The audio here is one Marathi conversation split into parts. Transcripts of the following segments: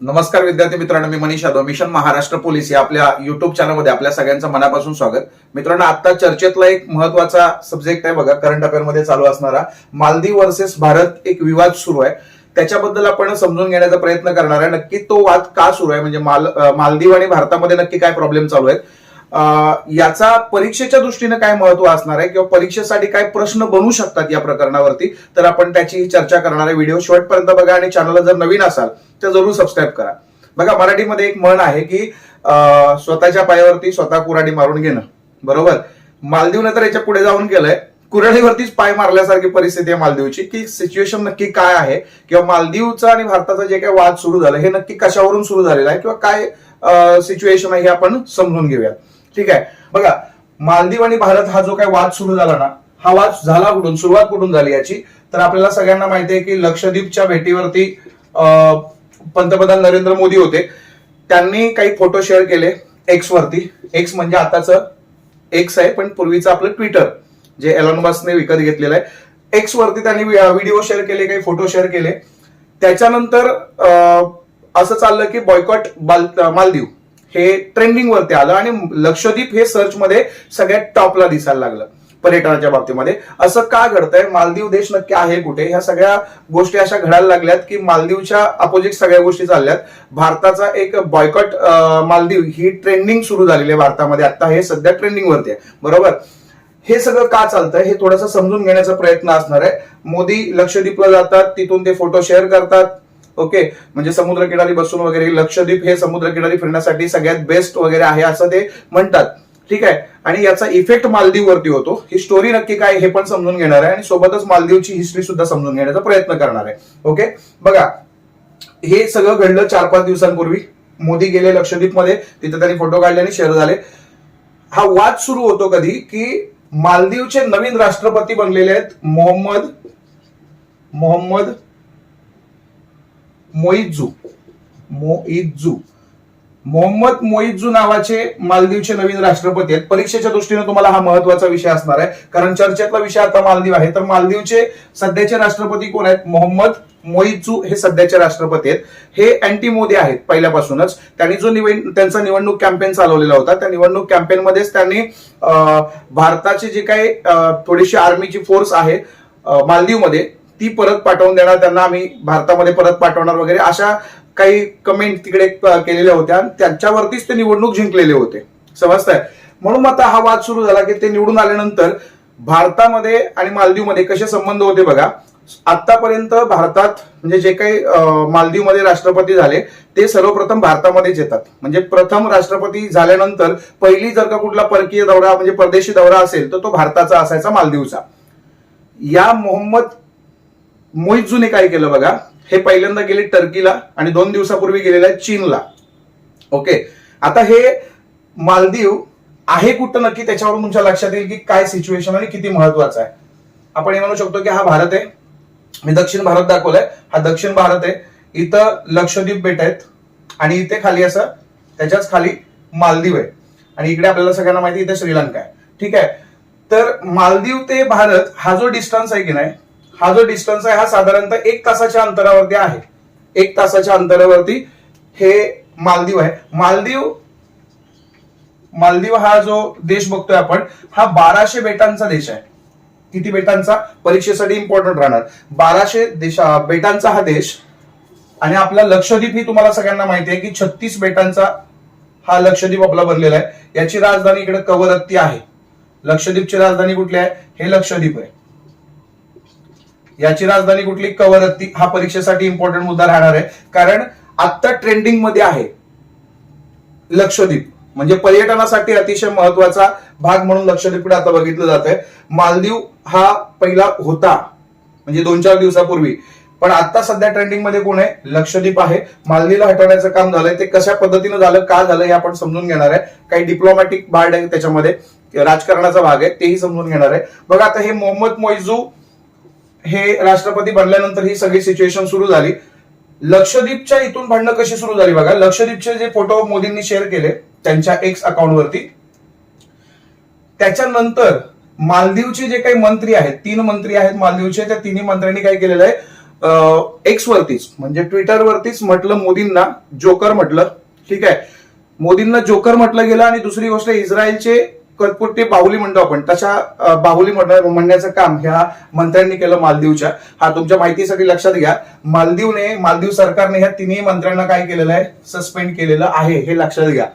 नमस्कार विद्यार्थी मित्रांनो मी मनीष यादव. मिशन महाराष्ट्र पोलीस या आपल्या युट्यूब चॅनलमध्ये आपल्या सगळ्यांचं मनापासून स्वागत. मित्रांनो आता चर्चेतला एक महत्त्वाचा सब्जेक्ट आहे बघा करंट अफेअरमध्ये चालू असणारा मालदीव वर्सेस भारत एक विवाद सुरू आहे. त्याच्याबद्दल आपण समजून घेण्याचा प्रयत्न करणार आहे. नक्की तो वाद का सुरू आहे? म्हणजे माल मालदीव आणि भारतामध्ये नक्की काय प्रॉब्लेम चालू आहेत? याचा परीक्षेच्या दृष्टीने काय महत्त्व असणार आहे किंवा परीक्षेसाठी काय प्रश्न बनू शकतात या प्रकरणावरती तर आपण त्याची चर्चा करणार आहे. व्हिडिओ शेवटपर्यंत बघा आणि चॅनलला जर नवीन असाल तर जरूर सबस्क्राईब करा. बघा मराठीमध्ये एक म्हण आहे की स्वतःच्या पायावरती स्वतः कुऱ्हाडी मारून घेणं. बरोबर? मालदीवने तर याच्यापुढे जाऊन गेलंय कुऱ्हाडीवरतीच पाय मारल्यासारखी परिस्थिती आहे मालदीवची की सिच्युएशन नक्की काय आहे? किंवा मालदीवचा आणि भारताचा जे काही वाद सुरू झाला हे नक्की कशावरून सुरू झालेला आहे? किंवा काय सिच्युएशन आहे हे आपण समजून घेऊया ठीक आहे. बघा मालदीव आणि भारत हा जो काही वाद सुरू झाला ना हा वाद झाला कुठून? सुरुवात कुठून झाली याची? तर आपल्याला सगळ्यांना माहिती आहे की लक्षद्वीपच्या भेटीवरती पंतप्रधान नरेंद्र मोदी होते. त्यांनी काही फोटो शेअर केले एक्स वरती. एक्स म्हणजे आताच एक्स आहे पण पूर्वीचं आपलं ट्विटर जे एलॉन विकत घेतलेलं आहे. एक्स वरती त्यांनी व्हिडिओ शेअर केले काही फोटो शेअर केले. त्याच्यानंतर असं चाललं की बॉयकॉट मालदीव. हे ट्रेंडिंग वरती आलं आणि लक्षद्वीप हे सर्च मध्ये सगळ्यात टॉपला दिसायला लागलं पर्यटनाच्या बाबतीमध्ये. असं का घडतंय? मालदीव देश नक्की आहे कुठे? ह्या सगळ्या गोष्टी अशा घडायला लागल्यात की मालदीवच्या अपोजिट सगळ्या गोष्टी चालल्यात. भारताचा एक बॉयकॉट मालदीव ही ट्रेंडिंग सुरू झालेली आहे भारतामध्ये. आता हे सध्या ट्रेंडिंग वरती आहे. बरोबर? हे सगळं का चालतंय? हे थोडंसं समजून घेण्याचा प्रयत्न असणार आहे. मोदी लक्षद्वीपला जातात तिथून ते फोटो शेअर करतात. ओके? म्हणजे समुद्रकिनारी बसून वगैरे लक्षद्वीप हे समुद्रकिनारी फिरण्यासाठी सगळ्यात बेस्ट वगैरे आहे असं ते म्हणतात. ठीक आहे? आणि याचा इफेक्ट मालदीववरती होतो. ही स्टोरी नक्की काय हे पण समजून घेणार आहे आणि सोबतच मालदीवची हिस्ट्री सुद्धा समजून घेण्याचा प्रयत्न करणार आहे. ओके? बघा हे सगळं घडलं चार पाच दिवसांपूर्वी. मोदी गेले लक्षद्वीपमध्ये तिथे त्यांनी फोटो काढले आणि शेअर झाले. हा वाद सुरू होतो कधी की मालदीवचे नवीन राष्ट्रपती बनलेले आहेत मोहम्मद मोहम्मद मोइजू. मोईजू मोहम्मद मोईजू नावाचे मालदीवचे नवीन राष्ट्रपती आहेत. परीक्षेच्या दृष्टीने तुम्हाला हा महत्त्वाचा विषय असणार आहे. कारण चर्चेतला विषय आता मालदीव आहे. तर मालदीवचे सध्याचे राष्ट्रपती कोण आहेत? मोहम्मद मोईजू हे सध्याचे राष्ट्रपती आहेत. हे अँटी मोदी आहेत पहिल्यापासूनच. त्यांनी जो निवड त्यांचा निवडणूक कॅम्पेन चालवलेला होता. त्या निवडणूक कॅम्पेनमध्येच त्यांनी भारताची जी काही थोडीशी आर्मीची फोर्स आहे मालदीवमध्ये ती परत पाठवून देणार त्यांना आम्ही भारतामध्ये परत पाठवणार वगैरे अशा काही कमेंट तिकडे क- केलेल्या होत्या. आणि त्यांच्यावरतीच ते निवडणूक जिंकलेले होते. समजताय? म्हणून आता हा वाद सुरू झाला की ते निवडून आल्यानंतर भारतामध्ये आणि मालदीवमध्ये कसे संबंध होते बघा. आतापर्यंत भारतात म्हणजे जे काही मालदीवमध्ये राष्ट्रपती झाले ते सर्वप्रथम भारतामध्येच येतात. म्हणजे प्रथम राष्ट्रपती झाल्यानंतर पहिली जर का कुठला परकीय दौरा म्हणजे परदेशी दौरा असेल तर तो भारताचा असायचा मालदीवचा. या मोहम्मद मोहितजूने काय केलं बघा? हे पहिल्यांदा गेले टर्कीला आणि दोन दिवसापूर्वी गेलेले आहे चीनला. ओके? आता हे मालदीव आहे कुठं नक्की त्याच्यावरून तुमच्या लक्षात येईल की काय सिच्युएशन आणि किती महत्वाचं आहे. आपण हे म्हणू शकतो की हा भारत आहे. मी दक्षिण भारत दाखवलाय. हा दक्षिण भारत आहे. इथं लक्षद्वीप बेट आहेत. आणि इथे खाली असं त्याच्याच खाली मालदीव आहे. आणि इकडे आपल्याला सगळ्यांना माहिती आहे इथे श्रीलंका आहे. ठीक आहे? तर मालदीव ते भारत हा जो डिस्टन्स आहे की नाही हा जो डिस्टन्स आहे हा साधारणतः एक तासाच्या अंतरावरती आहे. एक तासाच्या अंतरावरती हे मालदीव आहे. मालदीव मालदीव हा जो देश बघतोय आपण हा बाराशे बेटांचा देश आहे. किती बेटांचा? परीक्षेसाठी इम्पॉर्टंट राहणार. बाराशे देशा बेटांचा हा देश. आणि आपला लक्षद्वीप ही तुम्हाला सगळ्यांना माहिती आहे की छत्तीस बेटांचा हा लक्षद्वीप आपला बनलेला आहे. याची राजधानी इकडे कवरत्ती आहे. लक्षद्वीपची राजधानी कुठली आहे? हे लक्षद्वीप आहे. याची राजधानी कुठली? कवरत्ती. हा परीक्षेसाठी इम्पॉर्टंट मुद्दा राहणार आहे. कारण आता ट्रेंडिंगमध्ये आहे. लक्षद्वीप. म्हणजे पर्यटनासाठी अतिशय महत्त्वाचा भाग म्हणून लक्षद्वीपकडे आता बघितलं जात आहे मालदीव हा पहिला होता. म्हणजे दोन चार दिवसापूर्वी. पण आता सध्या ट्रेंडिंगमध्ये कोण आहे? लक्षद्वीप आहे. मालदीवला हटवण्याचं काम झालंय. ते कशा पद्धतीनं झालं का झालं हे आपण समजून घेणार आहे. काही डिप्लोमॅटिक बार्ड आहे त्याच्यामध्ये. राजकारणाचा भाग आहे. तेही समजून घेणार आहे. बघा आता हे मोहम्मद मोइजू हे राष्ट्रपती बनल्यानंतर ही सगळी सिच्युएशन सुरू झाली. लक्षद्वीपच्या इथून भांडणं कशी सुरू झाली बघा. लक्षद्वीपचे जे फोटो मोदींनी शेअर केले त्यांच्या एक्स अकाउंटवरती त्याच्यानंतर मालदीवचे जे काही मंत्री आहेत तीन मंत्री आहेत मालदीवचे त्या तिन्ही मंत्र्यांनी काय केलेलं आहे? एक्स वरतीच म्हणजे ट्विटरवरतीच म्हटलं मोदींना जोकर म्हटलं. ठीक आहे. मोदींना जोकर म्हटलं गेलं आणि दुसरी गोष्ट इस्रायलचे कटपुट्टे बाहुली म्हणतो आपण तशा बाहुली म्हणण्याचं काम ह्या मंत्र्यांनी केलं मालदीवच्या. हा तुमच्या माहितीसाठी लक्षात घ्या. मालदीवने मालदीव सरकारने ह्या तिन्ही मंत्र्यांना काय केलेलं आहे? सस्पेंड केलेलं आहे हे लक्षात घ्या.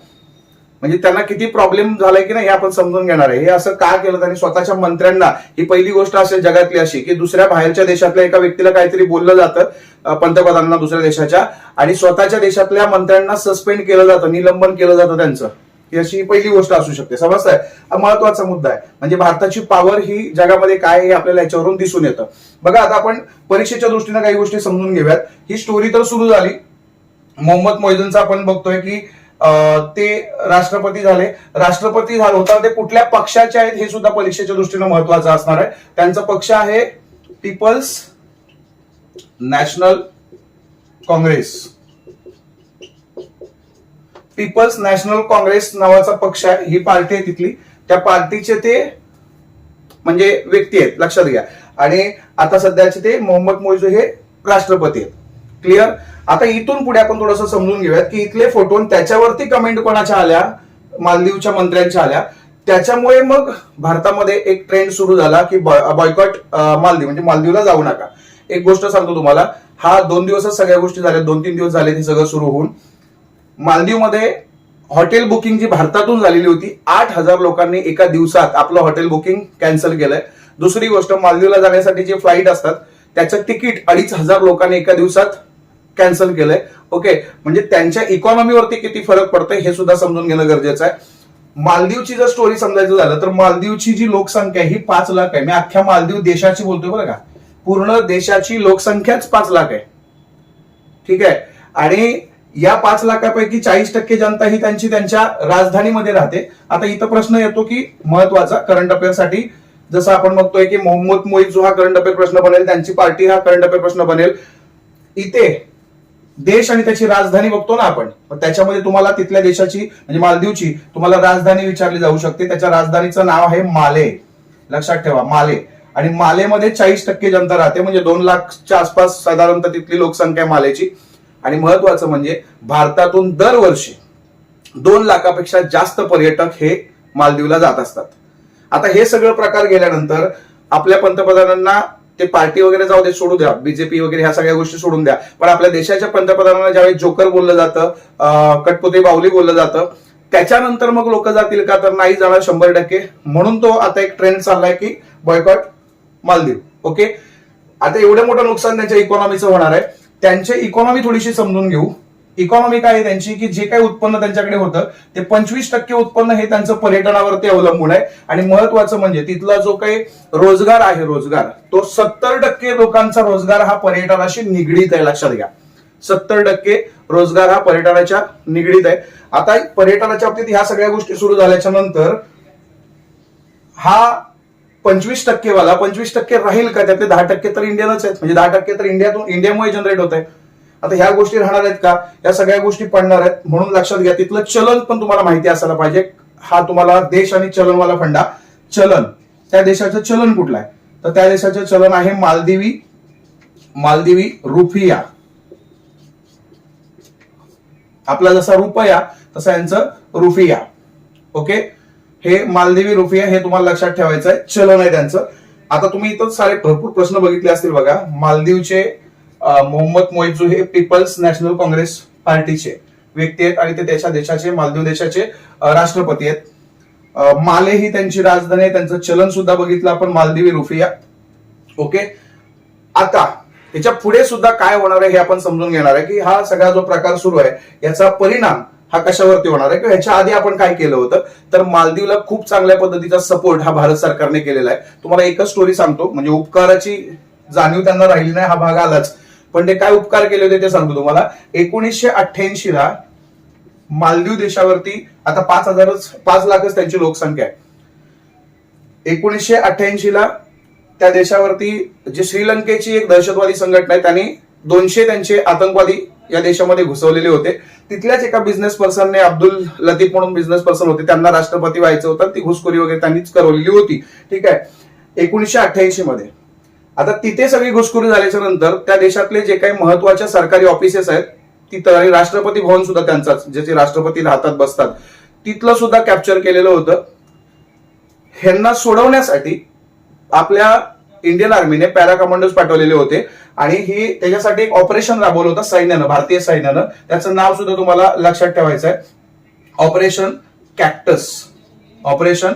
म्हणजे त्यांना किती प्रॉब्लेम झालाय की नाही हे आपण समजून घेणार आहे. हे असं का केलं त्यांनी? स्वतःच्या मंत्र्यांना. ही पहिली गोष्ट असेल जगातली अशी की दुसऱ्या बाहेरच्या देशातल्या एका व्यक्तीला काहीतरी बोललं जातं पंतप्रधानांना दुसऱ्या देशाच्या आणि स्वतःच्या देशातल्या मंत्र्यांना सस्पेंड केलं जातं निलंबन केलं जातं त्यांचं. ही अशी पहिली गोष्ट असू शकते. समजताय? हा महत्त्वाचा मुद्दा आहे. म्हणजे भारताची पॉवर ही जगामध्ये काय हे आपल्याला याच्यावरून दिसून येतं. बघा आता आपण परीक्षेच्या दृष्टीने काही गोष्टी समजून घेऊयात. ही स्टोरी तर सुरू झाली. मोहम्मद मोहिदनचा आपण बघतोय की ते राष्ट्रपती झाले. राष्ट्रपती झाले होता. ते कुठल्या पक्षाचे आहेत हे सुद्धा परीक्षेच्या दृष्टीने महत्वाचं असणार आहे. त्यांचा पक्ष आहे People's National Congress. People's National Congress नावाचा पक्ष आहे. ही पार्टी आहे तिथली. त्या पार्टीचे ते म्हणजे व्यक्ती आहेत. लक्षात घ्या. आणि आता सध्याचे ते मोहम्मद मोजू हे राष्ट्रपती आहेत. क्लिअर आता इथून पुढे आपण थोडंसं समजून घेऊयात की इथले फोटो त्याच्यावरती कमेंट कोणाच्या आल्या? मालदीवच्या मंत्र्यांच्या आल्या. त्याच्यामुळे मग भारतामध्ये एक ट्रेंड सुरू झाला की बॉयकॉट मालदीव. म्हणजे मालदीवला जाऊ नका. एक गोष्ट सांगतो तुम्हाला. हा दोन दिवसच सगळ्या गोष्टी झाल्या. दोन तीन दिवस झाले हे सगळं सुरू होऊन. मालदीवमध्ये हॉटेल बुकिंग जी भारतातून झालेली होती आठ हजार लोकांनी एका दिवसात आपलं हॉटेल बुकिंग कॅन्सल केलंय. दुसरी गोष्ट मालदीवला जाण्यासाठी जे फ्लाईट असतात त्याचं तिकीट अडीच हजार लोकांनी एका दिवसात कॅन्सल केलंय. ओके म्हणजे त्यांच्या इकॉनॉमीवरती किती फरक पडतोय हे सुद्धा समजून घेणं गरजेचं आहे. मालदीवची जर स्टोरी समजायचं झालं तर मालदीवची जी लोकसंख्या आहे ही पाच लाख आहे. मी अख्ख्या मालदीव देशाची बोलतोय बरं का. पूर्ण देशाची लोकसंख्याच पाच लाख आहे. ठीक आहे? आणि या पाच लाखापैकी चाळीस टक्के जनता ही त्यांची त्यांच्या राजधानीमध्ये राहते. आता इथं प्रश्न येतो की महत्त्वाचा करंट अफेअरसाठी जसं आपण बघतोय की मोहम्मद मोईब जो हा करंट अफेअर प्रश्न बनेल त्यांची पार्टी हा करंट अफेअर प्रश्न बनेल. इथे देश आणि त्याची राजधानी बघतो ना आपण त्याच्यामध्ये तुम्हाला तिथल्या देशाची म्हणजे मालदीवची तुम्हाला राजधानी विचारली जाऊ शकते. त्याच्या राजधानीचं नाव आहे माले. लक्षात ठेवा माले. आणि मालेमध्ये चाळीस टक्के जनता राहते म्हणजे दोन लाखच्या आसपास साधारणतः तिथली लोकसंख्या आहे मालेची. आणि महत्वाचं म्हणजे भारतातून दरवर्षी दोन लाखापेक्षा जास्त पर्यटक हे मालदीवला जात असतात. आता हे सगळं प्रकार गेल्यानंतर आपल्या पंतप्रधानांना ते पार्टी वगैरे जाऊ दे सोडू द्या. बीजेपी वगैरे ह्या सगळ्या गोष्टी सोडून द्या. पण आपल्या देशाच्या पंतप्रधानांना ज्यावेळी जोकर बोललं जातं कटपुते बाहुली बोललं जातं त्याच्यानंतर मग लोक जातील का? तर नाही जाणार शंभर टक्के. म्हणून तो आता एक ट्रेंड चाललाय की बॉयकॉट मालदीव. ओके आता एवढं मोठं नुकसान त्यांच्या इकॉनॉमीचं होणार आहे. त्यांची इकॉनॉमी थोडीशी समजून घेऊ. इकॉनॉमी काय आहे त्यांची? की जे काही उत्पन्न त्यांच्याकडे होतं ते पंचवीस टक्के उत्पन्न हे त्यांचं पर्यटनावरती अवलंबून आहे. आणि महत्वाचं म्हणजे तिथला जो काही रोजगार आहे रोजगार तो सत्तर टक्के लोकांचा रोजगार हा पर्यटनाशी निगडीत आहे लक्षात घ्या. सत्तर टक्के रोजगार हा पर्यटनाच्या निगडीत आहे. आता पर्यटनाच्या बाबतीत ह्या सगळ्या गोष्टी सुरू झाल्याच्यानंतर हा पंचवीस टक्के वाला पंचवीस टक्के राहील का? त्यातले दहा टक्के तर इंडियनच आहेत. म्हणजे दहा टक्के तर इंडियातून इंडियामुळे जनरेट होत आहे आता ह्या गोष्टी राहणार आहेत का? या सगळ्या गोष्टी पडणार आहेत. म्हणून लक्षात घ्या तिथलं चलन पण तुम्हाला माहिती असायला पाहिजे. हा तुम्हाला देश आणि चलनवाला फंडा. चलन. त्या देशाचं चलन कुठलं आहे? तर त्या देशाचं चलन आहे मालदिवी मालदिवी रुफिया आपला जसा रुपया तसा यांचं रुफिया ओके? हे मालदेवी रुपया हे तुम्हाला लक्षात ठेवायचं आहे चलन आहे त्यांचं. आता तुम्ही इथं सारे भरपूर प्रश्न बघितले असतील बघा. मालदीवचे मोहम्मद मोइजू हे पीपल्स नॅशनल काँग्रेस पार्टीचे व्यक्ती आहेत आणि ते देशा देशाचे मालदीव देशाचे राष्ट्रपती आहेत. माले ही त्यांची राजधानी आहे. त्यांचं चलन सुद्धा बघितलं आपण मालदीवी रुफिया ओके? आता त्याच्या पुढे सुद्धा काय होणार आहे हे आपण समजून घेणार आहे की हा सगळा जो प्रकार सुरू आहे याचा परिणाम हा कशावरती होणार आहे? किंवा ह्याच्या आधी आपण काय केलं होतं? तर मालदीवला खूप चांगल्या पद्धतीचा सपोर्ट हा भारत सरकारने केलेला आहे. तुम्हाला एकच स्टोरी सांगतो. म्हणजे उपकाराची जाणीव त्यांना राहिली नाही हा भाग आलाच. पण ते काय उपकार केले होते ते सांगतो तुम्हाला. एकोणीसशे अठ्ठ्याऐंशी ला मालदीव देशावरती आता पाच हजारच पाच लाखच त्यांची लोकसंख्या आहे. एकोणीसशे अठ्ठ्याऐंशी ला त्या देशावरती जे श्रीलंकेची एक दहशतवादी संघटना आहे त्यांनी दोनशे त्यांचे आतंकवादी या देशामध्ये घुसवलेले होते. तिथल्याच एका बिझनेस पर्सनने अब्दुल लतीफ म्हणून बिझनेस पर्सन होते. त्यांना राष्ट्रपती व्हायचं होतं. ती घुसखोरी वगैरे त्यांनीच करवलेली होती. ठीक आहे? एकोणीसशे अठ्ठ्याऐंशी मध्ये. आता तिथे सगळी घुसखोरी झाल्याच्यानंतर त्या देशातले जे काही महत्त्वाच्या सरकारी ऑफिसेस आहेत तिथं आणि राष्ट्रपती भवन सुद्धा त्यांचाच ज्याचे राष्ट्रपती राहतात बसतात. तिथलं सुद्धा कॅप्चर केलेलं होतं. ह्यांना सोडवण्यासाठी आपल्या इंडियन आर्मीने पॅरा कमांडोज पाठवलेले होते. आणि ही त्याच्यासाठी एक ऑपरेशन राबवलं होतं सैन्यानं भारतीय सैन्यानं. त्याचं नाव सुद्धा तुम्हाला लक्षात ठेवायचं आहे Operation Cactus. Operation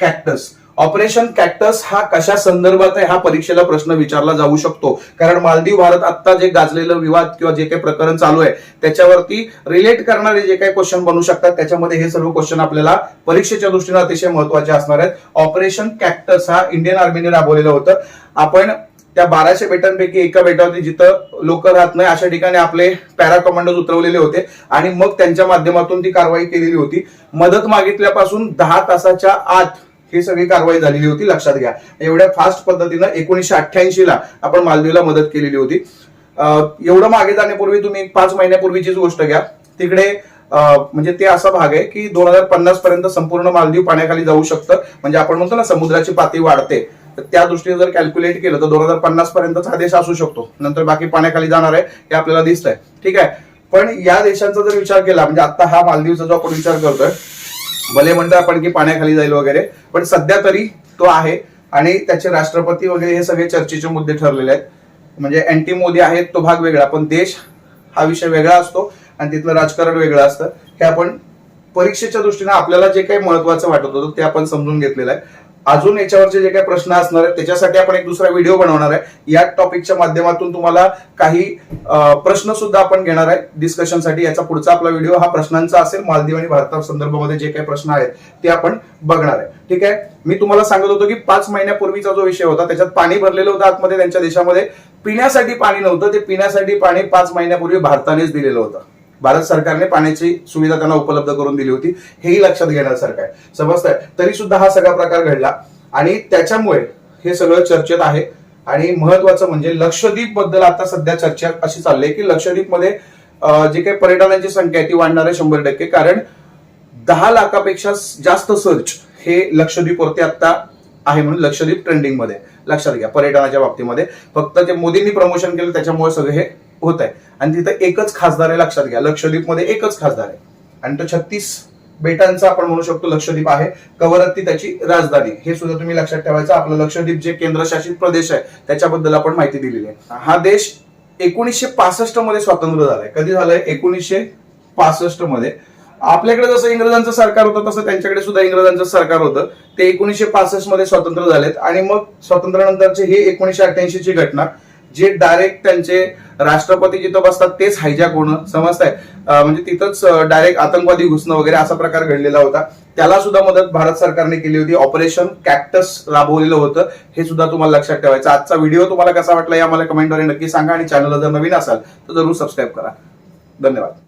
Cactus. Operation Cactus हा कशा संदर्भात आहे हा परीक्षेला प्रश्न विचारला जाऊ शकतो. कारण मालदीव भारत आता जे गाजलेलं विवाद किंवा जे काही प्रकरण चालू आहे त्याच्यावरती रिलेट करणारे जे काही क्वेश्चन बनू शकतात त्याच्यामध्ये हे सर्व क्वेश्चन आपल्याला परीक्षेच्या दृष्टीने अतिशय महत्त्वाचे असणार आहेत. ऑपरेशन कॅक्टस हा इंडियन आर्मीने राबवलेलं होतं. आपण त्या बाराशे बेटांपैकी एका बेटावरती जिथं लोक राहत नाही अशा ठिकाणी आपले पॅरा कमांडोज उतरवलेले होते आणि मग त्यांच्या माध्यमातून ती कारवाई केलेली होती. मदत मागितल्यापासून दहा तासाच्या आत ही सगळी कारवाई झालेली होती लक्षात घ्या. एवढ्या फास्ट पद्धतीनं एकोणीशे अठ्ठ्याऐंशी ला आपण मालदीवला मदत केलेली होती. एवढं मागे जाण्यापूर्वी तुम्ही पाच महिन्यापूर्वीचीच गोष्ट घ्या. तिकडे अं, म्हणजे ते असा भाग आहे की दोन हजार पन्नास पर्यंत संपूर्ण मालदीव पाण्याखाली जाऊ शकतं. म्हणजे आपण म्हणतो ना समुद्राची पातळी वाढते. तर त्या दृष्टीने जर कॅल्क्युलेट केलं तर दोन हजार पन्नास पर्यंतचा हा देश असू शकतो. नंतर बाकी पाण्याखाली जाणार आहे हे आपल्याला दिसतंय. ठीक आहे? पण या देशांचा जर विचार केला म्हणजे आता हा मालदीवचा जो आपण विचार करतोय भले म्हणतो आपण की पाण्याखाली जाईल वगैरे पण सध्या तरी तो आहे. आणि त्याचे राष्ट्रपती वगैरे हे सगळे चर्चेचे मुद्दे ठरलेले आहेत. म्हणजे अँटी मोदी आहेत तो भाग वेगळा पण देश हा विषय वेगळा असतो आणि तिथलं राजकारण वेगळं असतं. हे आपण परीक्षेच्या दृष्टीने आपल्याला जे काही महत्वाचं वाटत होतं ते आपण समजून घेतलेलं आहे. अजून याच्यावरचे जे काही प्रश्न असणार आहेत त्याच्यासाठी आपण एक दुसरा व्हिडिओ बनवणार आहे. या टॉपिकच्या माध्यमातून तुम्हाला काही प्रश्न सुद्धा आपण घेणार आहे डिस्कशनसाठी याचा पुढचा आपला व्हिडिओ हा प्रश्नांचा असेल. मालदीव आणि भारता संदर्भामध्ये जे काही प्रश्न आहेत ते आपण बघणार आहे. ठीक आहे? मी तुम्हाला सांगत होतो की पाच महिन्यापूर्वीचा जो विषय होता त्याच्यात पाणी भरलेलं होतं आतमध्ये त्यांच्या देशामध्ये. पिण्यासाठी पाणी नव्हतं. ते पिण्यासाठी पाणी पाच महिन्यापूर्वी भारतानेच दिलेलं होतं. भारत सरकारने पाण्याची सुविधा त्यांना उपलब्ध करून दिली होती. हेही लक्षात घेण्यासारखं आहे. समजतंय? तरी सुद्धा हा सगळा प्रकार घडला. आणि त्याच्यामुळे हे सगळं चर्चेत आहे. आणि महत्वाचं म्हणजे लक्षद्वीपबद्दल आता सध्या चर्चा अशी चालली आहे की लक्षद्वीपमध्ये जे काही पर्यटनाची संख्या आहे ती वाढणार आहे शंभर टक्के. कारण दहा लाखापेक्षा जास्त सर्च हे लक्षद्वीपवरती आता आहे म्हणून लक्षद्वीप ट्रेंडिंगमध्ये. लक्षात घ्या. पर्यटनाच्या बाबतीमध्ये. फक्त ते मोदींनी प्रमोशन केलं त्याच्यामुळे सगळं हे होत आहे आणि तिथं एकच खासदार आहे लक्षात घ्या. लक्षद्वीपमध्ये एकच खासदार आहे. आणि तो छत्तीस बेटांचा आपण म्हणू शकतो लक्षद्वीप आहे. कवरत्ती त्याची राजधानी. हे सुद्धा तुम्ही लक्षात ठेवायचं. आपलं लक्षद्वीप जे केंद्रशासित प्रदेश आहे त्याच्याबद्दल आपण माहिती दिलेली आहे. हा देश एकोणीसशे पासष्टमध्ये स्वातंत्र्य झालाय. कधी झालंय? एकोणीसशे पासष्टमध्ये. आपल्याकडे जसं इंग्रजांचं सरकार होतं तसं त्यांच्याकडे सुद्धा इंग्रजांचं सरकार होतं. ते एकोणीसशे पासष्टमध्ये स्वतंत्र झालेत. आणि मग स्वातंत्र्यानंतरचे ही एकोणीसशे अठ्ठ्याऐंशी ची घटना जे डायरेक्ट त्यांचे राष्ट्रपती जिथं बसतात तेच हायजॅक होणं समजताय. म्हणजे तिथंच डायरेक्ट आतंकवादी घुसणं वगैरे असा प्रकार घडलेला होता. त्याला सुद्धा मदत भारत सरकारने केली होती. ऑपरेशन कॅक्टस राबवलेलं होतं. हे सुद्धा तुम्हाला लक्षात ठेवायचं. आजचा व्हिडिओ तुम्हाला कसा वाटला या मला कमेंटद्वारे नक्की सांगा आणि चॅनलला जर नवीन असाल तर जरूर सबस्क्राईब करा. धन्यवाद.